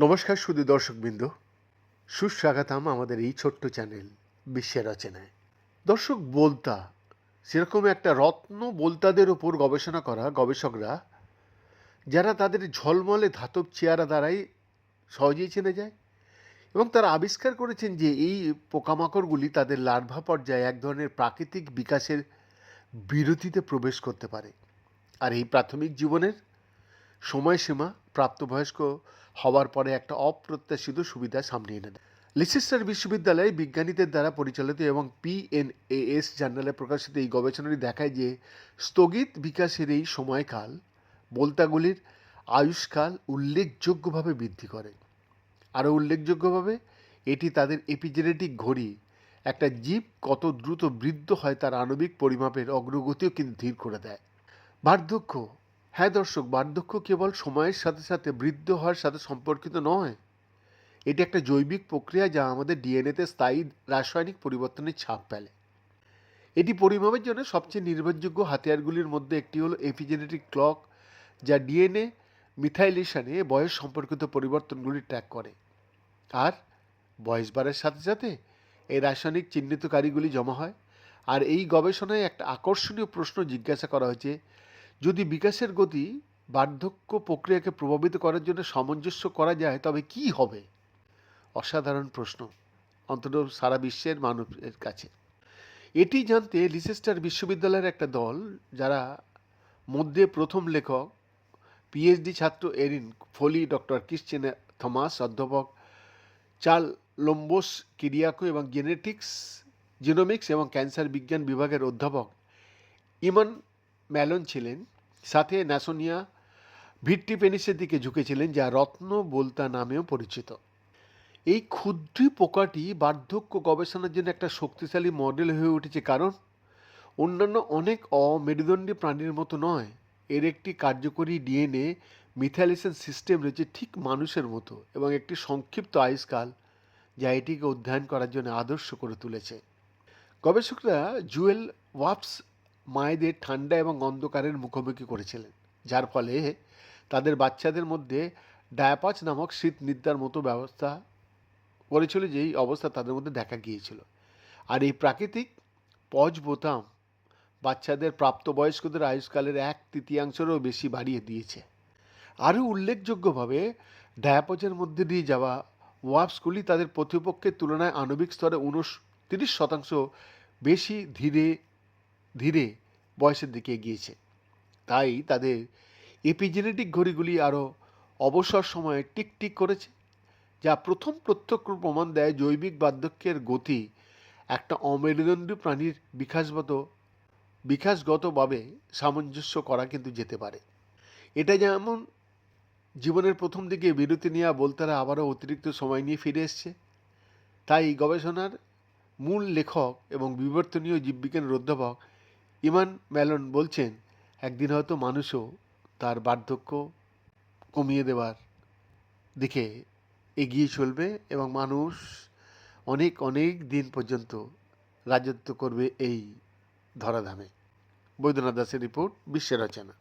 নমস্কার শুধু দর্শকবৃন্দ। সুস্বাগতম আমাদের এই ছোট্ট চ্যানেল বিশ্বের রচনায়। দর্শক, বলতা, সেরকম একটা রত্ন বলতাদের ওপর গবেষণা করা গবেষকরা, যারা তাদের ঝলমলে ধাতব চেয়ারা দ্বারাই সহজেই চেনে যায় এবং তারা আবিষ্কার করেছেন যে এই পোকামাকড়গুলি তাদের লার্ভা পর্যায়ে এক ধরনের প্রাকৃতিক বিকাশের বিরতিতে প্রবেশ করতে পারে। আর এই প্রাথমিক জীবনের সময়সীমা প্রাপ্তবয়স্ক হওয়ার পরে একটা অপ্রত্যাশিত সুবিধা সামনে এনে দেয়। লিসেস্টার বিশ্ববিদ্যালয়ে বিজ্ঞানীদের দ্বারা পরিচালিত এবং পিএনএএস জার্নালে প্রকাশিত এই গবেষণাটি দেখায় যে স্থগিত বিকাশের এই সময়কাল বলতাগুলির আয়ুষ্কাল উল্লেখযোগ্যভাবে বৃদ্ধি করে। আরও উল্লেখযোগ্যভাবে, এটি তাদের এপিজেনেটিক ঘড়ি, একটা জীব কত দ্রুত বৃদ্ধ হয় তার আণবিক পরিমাপের অগ্রগতিও কিন্তু ধীর করে দেয়। বার্ধক্য হ্যাঁ দর্শক, বার্ধক্য কেবল সময়ের সাথে সাথে বৃদ্ধ হওয়ার সাথে সম্পর্কিত নয়। এটি একটা জৈবিক প্রক্রিয়া যা আমাদের ডিএনএতে স্থায়ী রাসায়নিক পরিবর্তনের ছাপ ফেলে। এটি পরিমাপের জন্য সবচেয়ে নির্ভরযোগ্য হাতিয়ারগুলির মধ্যে একটি হলো এপিজেনেটিক ক্লক, যা ডিএনএ মিথাইলেশনে বয়স সম্পর্কিত পরিবর্তনগুলি ট্র্যাক করে। আর বয়স বাড়ার সাথে সাথে এই রাসায়নিক চিহ্নিতকারীগুলি জমা হয়। আর এই গবেষণায় একটা আকর্ষণীয় প্রশ্ন জিজ্ঞাসা করা হয়েছে যদি বিকাশের গতি বার্ধক্য প্রক্রিয়াকে প্রভাবিত করার জন্য সামঞ্জস্য করা যায়, তবে কি হবে? অসাধারণ প্রশ্ন, অন্তত সারা বিশ্বের মানুষের কাছে। এটি জানতে লিসেস্টার বিশ্ববিদ্যালয়ের একটা দল, যারা মধ্যে প্রথম লেখক, পিএইচডি ছাত্র Erin Foley, doctor Christian Thomas, অধ্যাপক চার্ল লম্বোস কিরিয়াকো এবং জেনেটিক্স, জিনোমিক্স এবং ক্যান্সার বিজ্ঞান বিভাগের অধ্যাপক ইমন ম্যালন ছিলেন, সাথে ন্যাসোনিয়া ভিট্টিপেনিসের দিকে ঝুঁকেছিলেন, যা রত্ন বলতা নামেও পরিচিত। এই ক্ষুদ্র পোকাটি বার্ধক্য গবেষণার জন্য একটা শক্তিশালী মডেল হয়ে উঠেছে, কারণ অন্যান্য অনেক অমেরুদণ্ডী প্রাণীর মতো নয়। এর একটি কার্যকরী ডিএনএ মিথাইলেশন সিস্টেম রয়েছে ঠিক মানুষের মতো এবং একটি সংক্ষিপ্ত আয়ুষ্কাল, যা এটিকে অধ্যয়ন করার জন্য আদর্শ করে তুলেছে। গবেষকরা জুয়েল ওয়াপস মায়েদের ঠান্ডা এবং অন্ধকারের মুখোমুখি করেছিলেন, যার ফলে তাদের বাচ্চাদের মধ্যে ডায়াপাচ নামক শীত নিদ্রার মতো ব্যবস্থা করেছিল যেই অবস্থা তাদের মধ্যে দেখা গিয়েছিল। আর এই প্রাকৃতিক পজ বোতাম বাচ্চাদের প্রাপ্তবয়স্কদের আয়ুষ্কালের এক তৃতীয়াংশেরও বেশি বাড়িয়ে দিয়েছে। আরও উল্লেখযোগ্যভাবে ডায়াপচের মধ্যে দিয়ে যাওয়া ওয়াপসগুলি তাদের প্রতিপক্ষের তুলনায় আণবিক স্তরে উনত্রিশ শতাংশ বেশি ধীরে ধীরে বয়সের দিকে এগিয়েছে। তাই তাদের এপিজেনেটিক ঘড়িগুলি আরও অবসর সময়ে টিকটিক করেছে, যা প্রথম প্রত্যক্ষ প্রমাণ দেয় জৈবিক বার্ধক্যের গতি একটা অমেরুদণ্ডী প্রাণীর বিকাশগত, বিকাশগতভাবে সামঞ্জস্য করা কিন্তু যেতে পারে। এটা যেমন জীবনের প্রথম দিকে বিরতি নেওয়া বলতারা আবারও অতিরিক্ত সময় নিয়ে ফিরে এসছে, তাই গবেষণার মূল লেখক এবং বিবর্তনীয় জীববিজ্ঞানের অধ্যাপক ইমান ম্যালন বলছেন, একদিন হয়তো মানুষও তার বার্ধক্য কমিয়ে দেওয়ার দিকে এগিয়ে চলবে এবং মানুষ অনেক অনেক দিন পর্যন্ত রাজত্ব করবে এই ধরাধামে। বৈদ্যনাথ দাসের রিপোর্ট বিশ্বের রচনা।